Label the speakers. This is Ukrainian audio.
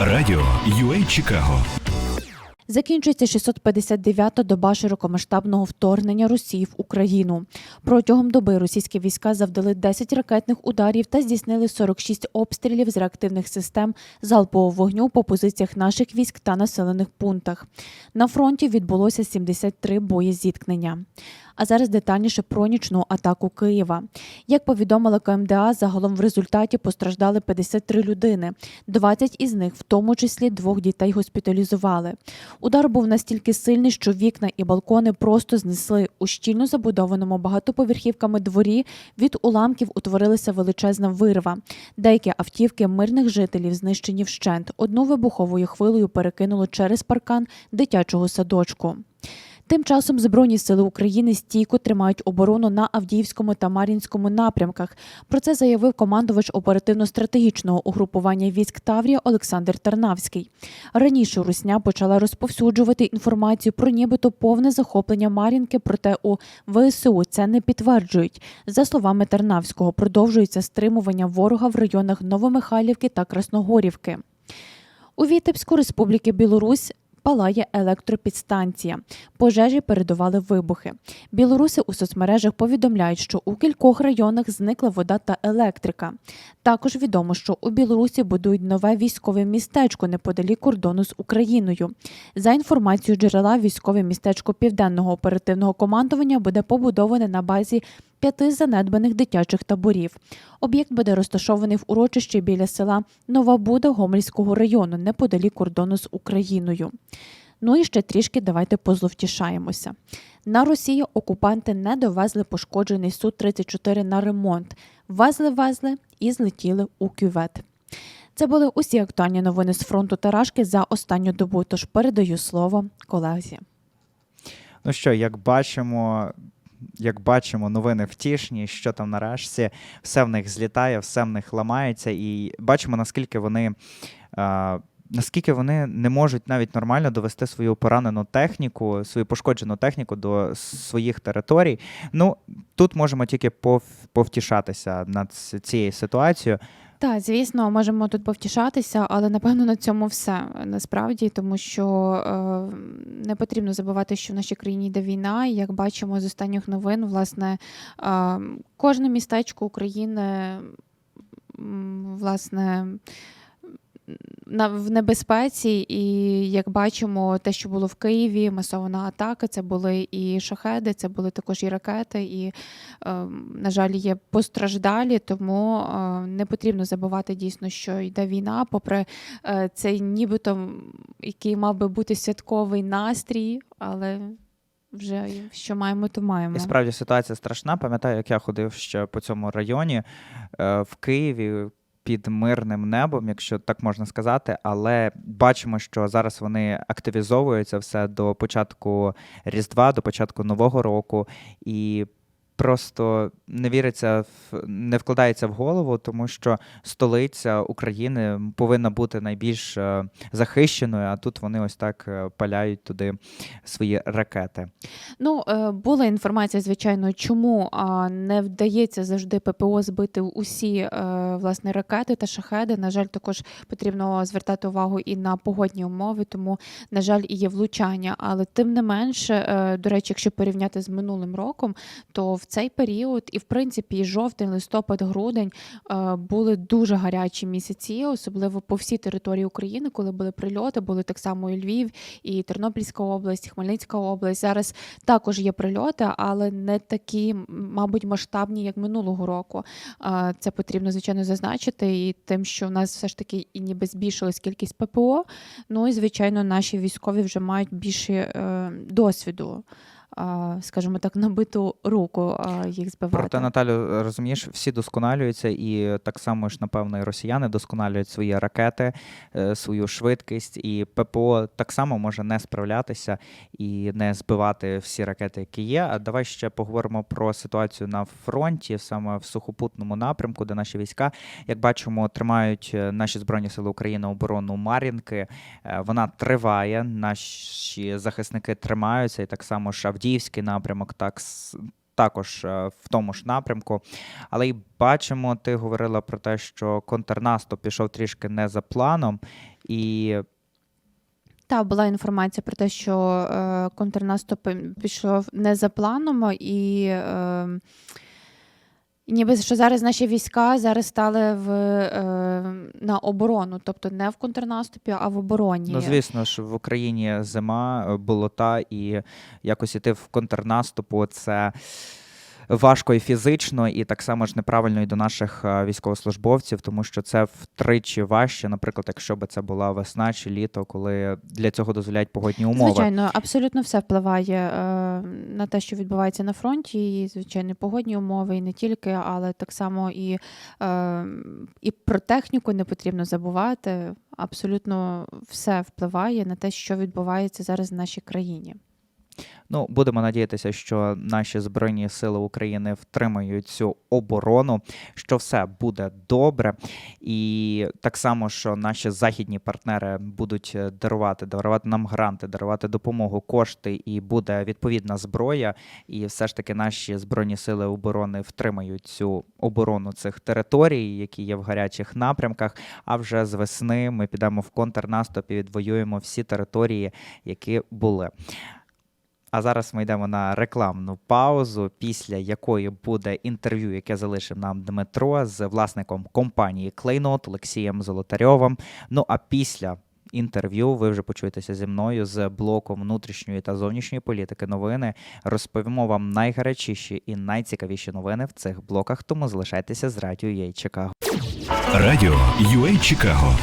Speaker 1: Радіо UA Чикаго
Speaker 2: Закінчується 659-та доба широкомасштабного вторгнення Росії в Україну. Протягом доби російські війська завдали 10 ракетних ударів та здійснили 46 обстрілів з реактивних систем залпового вогню по позиціях наших військ та населених пунктах. На фронті відбулося 73 боєзіткнення. А зараз детальніше про нічну атаку Києва. Як повідомила КМДА, загалом в результаті постраждали 53 людини. 20 із них, в тому числі двох дітей, госпіталізували. Удар був настільки сильний, що вікна і балкони просто знесли у щільно забудованому багатоповерхівками дворі. Від уламків утворилася величезна вирва. Деякі автівки мирних жителів знищені вщент. Одну вибуховою хвилею перекинуло через паркан дитячого садочку. Тим часом Збройні сили України стійко тримають оборону на Авдіївському та Мар'їнському напрямках. Про це заявив командувач оперативно-стратегічного угрупування військ Таврія Олександр Тарнавський. Раніше Русня почала розповсюджувати інформацію про нібито повне захоплення Мар'їнки, проте у ВСУ це не підтверджують. За словами Тарнавського, продовжується стримування ворога в районах Новомихайлівки та Красногорівки. У Вітебську Республіки Білорусь палає електропідстанція. Пожежі передували вибухи. Білоруси у соцмережах повідомляють, що у кількох районах зникла вода та електрика. Також відомо, що у Білорусі будують нове військове містечко неподалік кордону з Україною. За інформацією джерела, військове містечко Південного оперативного командування буде побудоване на базі п'яти занедбаних дитячих таборів. Об'єкт буде розташований в урочищі біля села Нова Буда Гомельського району, неподалік кордону з Україною. Ну і ще трішки давайте позловтішаємося. На Росії окупанти не довезли пошкоджений Су-34 на ремонт. Везли-везли і злетіли у кювет. Це були усі актуальні новини з фронту Тарашки за останню добу. Тож передаю слово колезі.
Speaker 3: Ну що, як бачимо, як бачимо, новини втішні, що там нарешті, все в них злітає, все в них ламається, і бачимо, наскільки вони. А, Наскільки вони не можуть навіть нормально довести свою поранену техніку, свою пошкоджену техніку до своїх територій. Ну тут можемо тільки повтішатися над цією ситуацією.
Speaker 2: Так, звісно, можемо тут повтішатися, але напевно на цьому все насправді, тому що е, не потрібно забувати, що в нашій країні йде війна. І як бачимо з останніх новин, власне, е, кожне містечко України, власне. На в небезпеці, і як бачимо, те, що було в Києві, масована атака, це були і шахеди, це були також і ракети, і, е, на жаль, є постраждалі, тому е, не потрібно забувати дійсно, що йде війна, попри е, цей нібито, який мав би бути святковий настрій, але вже що маємо, то маємо.
Speaker 3: І справді ситуація страшна. Пам'ятаю, як я ходив ще по цьому районі е, в Києві. Під мирним небом, якщо так можна сказати, але бачимо, що зараз вони активізовуються все до початку Різдва, до початку Нового року, і просто не віриться в не вкладається в голову, тому що столиця України повинна бути найбільш е, захищеною, а тут вони ось так е, паляють туди свої ракети.
Speaker 2: Ну, е, була інформація, звичайно, чому не вдається завжди ППО збити усі власне ракети та шахеди. На жаль, також потрібно звертати увагу і на погодні умови, тому, на жаль, і є влучання. Але тим не менше, до речі, якщо порівняти з минулим роком, то в цей період, і в принципі, і жовтень, листопад, грудень е, були дуже гарячі місяці, особливо по всій території України, коли були прильоти, були так само і Львів, і Тернопільська область, Хмельницька область. Зараз також є прильоти, але не такі, мабуть, масштабні, як минулого року. А, Це потрібно, звичайно, зазначити, і тим, що в нас все ж таки і ніби збільшилась кількість ППО. Ну і звичайно, наші військові вже мають більше е, досвіду. Скажімо так, набиту руку їх збивати.
Speaker 3: Проте, Наталю, розумієш, всі досконалюються, і так само ж, напевно, і росіяни досконалюють свої ракети, е, свою швидкість, і ППО так само може не справлятися і не збивати всі ракети, які є. А давай ще поговоримо про ситуацію на фронті, саме в сухопутному напрямку, де наші війська, як бачимо, тримають е, наші збройні сили України оборону Мар'їнки. Е, Вона триває. Наші захисники тримаються, і так само ж Авдіївський напрямок, так також е, в тому ж напрямку. Але й бачимо, ти говорила про те, що контрнаступ пішов трішки не за планом, І
Speaker 2: Та була інформація про те, що е, контрнаступ пішов не за планом, і е, ніби що зараз наші війська зараз стали в, е, на оборону, тобто не в контрнаступі, а в обороні.
Speaker 3: Ну, звісно ж, в Україні зима, е, болота, і якось іти в контрнаступу це важко і фізично, і так само ж неправильно і до наших е, військовослужбовців, тому що це втричі важче, наприклад, якщо б це була весна чи літо, коли для цього дозволяють погодні умови.
Speaker 2: Звичайно, абсолютно все впливає е, на те, що відбувається на фронті, і звичайно, погодні умови, і не тільки, але так само і, е, і про техніку не потрібно забувати. Абсолютно все впливає на те, що відбувається зараз в нашій країні.
Speaker 3: Ну, будемо надіятися, що наші збройні сили України втримають цю оборону, що все буде добре, і так само, що наші західні партнери будуть е, дарувати, дарувати нам гранти, дарувати допомогу, кошти, і буде відповідна зброя. І все ж таки наші збройні сили оборони втримають цю оборону цих територій, які є в гарячих напрямках. А вже з весни ми підемо в контрнаступ і відвоюємо всі території, які були. А зараз ми йдемо на рекламну паузу, після якої буде інтерв'ю, яке залишив нам Дмитро з власником компанії Клейнот Олексієм Золотарьовим. Ну а після інтерв'ю ви вже почуєтеся зі мною з блоком внутрішньої та зовнішньої політики новини. Розповімо вам найгарячіші і найцікавіші новини в цих блоках. Тому залишайтеся з радіо Єй Чикаго.
Speaker 1: Радіо UA Чикаго